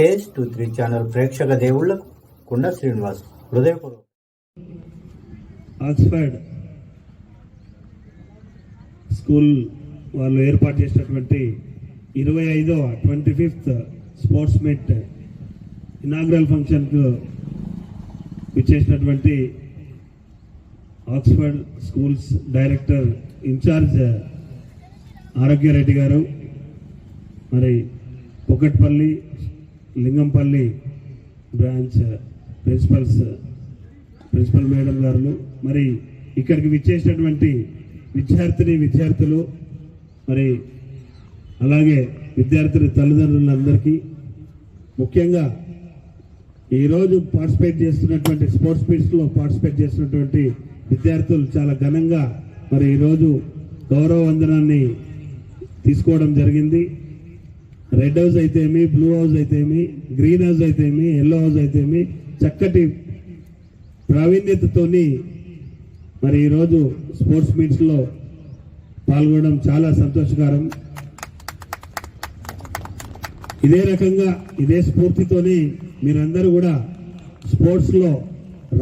KS two three channel ప్రేక్షక దేవుళ్ళకు కుండ శ్రీనివాస్ హృదయపూర్వక ఆక్స్ఫర్డ్ స్కూల్ వాళ్ళు ఏర్పాటు చేసినటువంటి ఇరవై ఐదో twenty fifth sports meet inaugural ఫంక్షన్కు విచ్చేసినటువంటి Oxford schools director incharge Arogyareddy గారు. మరి Pokatpalli Lingampally branch principals principal madam గారు మరి ఇక్కడికి విచ్చేసినటువంటి విద్యార్థిని విద్యార్థులు మరి అలాగే విద్యార్థుల తల్లిదండ్రులందరికీ ముఖ్యంగా ఈరోజు పార్టిసిపేట్ చేస్తున్నటువంటి స్పోర్ట్స్ మీట్స్లో పార్టిసిపేట్ చేస్తున్నటువంటి విద్యార్థులు చాలా ఘనంగా మరి ఈరోజు గౌరవ వందనాన్ని తీసుకోవడం జరిగింది. రెడ్ హౌస్ అయితేమి బ్లూ హౌస్ అయితేమి గ్రీన్ హౌస్ అయితేమి ఎల్లో హౌస్ అయితేమి చక్కటి ప్రావీణ్యతతోని మరి ఈరోజు స్పోర్ట్స్ మీట్స్లో పాల్గొనడం చాలా సంతోషకరం. ఇదే రకంగా ఇదే స్ఫూర్తితోనే మీరందరూ కూడా స్పోర్ట్స్లో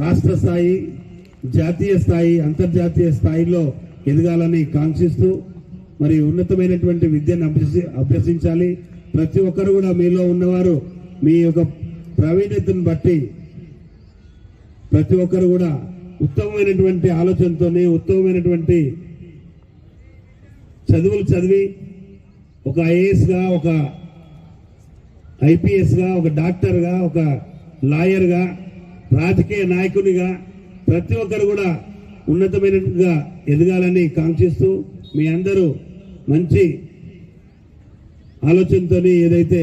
రాష్ట్ర స్థాయి జాతీయ స్థాయి అంతర్జాతీయ స్థాయిలో ఎదగాలని కాంక్షిస్తూ మరి ఉన్నతమైనటువంటి విద్యను అభ్యసి అభ్యసించాలి. ప్రతి ఒక్కరు కూడా మీలో ఉన్నవారు మీ యొక్క ప్రావీణ్యతను బట్టి ప్రతి ఒక్కరు కూడా ఉత్తమమైనటువంటి ఆలోచనతోనే ఉత్తమమైనటువంటి చదువులు చదివి ఒక ఐఏఎస్గా ఒక ఐపీఎస్గా ఒక డాక్టర్గా ఒక లాయర్గా రాజకీయ నాయకునిగా ప్రతి ఒక్కరు కూడా ఉన్నతమైనట్టుగా ఎదగాలని కాంక్షిస్తూ మీ అందరూ మంచి ఆలోచనతో ఏదైతే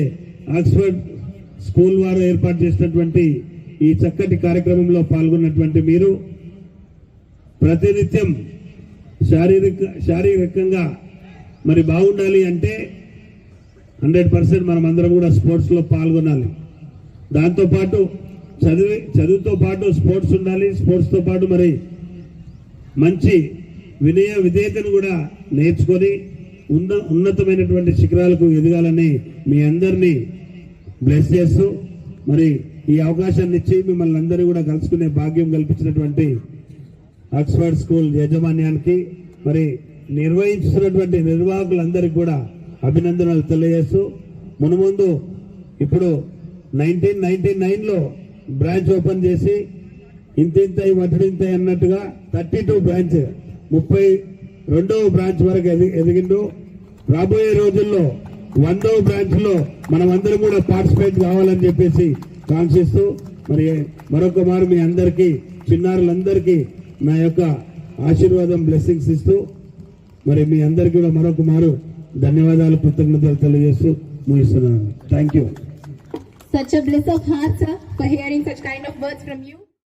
ఆక్స్ఫర్డ్ స్కూల్ వారు ఏర్పాటు చేసినటువంటి ఈ చక్కటి కార్యక్రమంలో పాల్గొన్నటువంటి మీరు ప్రతినిత్యం శారీరక శారీరకంగా మరి బాగుండాలి అంటే హండ్రెడ్ పర్సెంట్ మనం అందరం కూడా స్పోర్ట్స్లో పాల్గొనాలి. దాంతోపాటు చదివి చదువుతో పాటు స్పోర్ట్స్ ఉండాలి స్పోర్ట్స్తో పాటు మరి మంచి వినయ విధేయతను కూడా నేర్చుకొని ఉన్న ఉన్నతమైనటువంటి శిఖరాలకు ఎదగాలని మీ అందరినీ బ్లెస్ చేస్తూ మరి ఈ అవకాశాన్ని ఇచ్చి మిమ్మల్ని అందరూ కూడా కలుసుకునే భాగ్యం కల్పించినటువంటి ఆక్స్ఫర్డ్ స్కూల్ యాజమాన్యానికి మరి నిర్వహించుతున్నటువంటి నిర్వాహకులందరికీ కూడా అభినందనలు తెలియజేస్తూ మునుముందు ఇప్పుడు నైన్టీన్ నైన్టీ నైన్లో బ్రాంచ్ ఓపెన్ చేసి ఇంతింతై వడ్డింతై అన్నట్టుగా థర్టీ టూ బ్రాంచ్ ముప్పై రెండవ బ్రాంచ్ వరకు ఎదిగిందో రాబోయే రోజుల్లో వందవ బ్రాంచ్లో మనం అందరం కూడా పార్టిసిపేట్ కావాలని చెప్పేసి కాంక్షిస్తూ మరి మరొక మారు మీ అందరికీ చిన్నారులందరికీ నా యొక్క ఆశీర్వాదం బ్లెస్సింగ్స్ ఇస్తూ మరి మీ అందరికీ కూడా మరొక మారు ధన్యవాదాలు కృతజ్ఞతలు తెలియజేస్తూ ముగిస్తున్నాను. Thank you Such a bliss of heart, sir, for hearing such kind of words from you.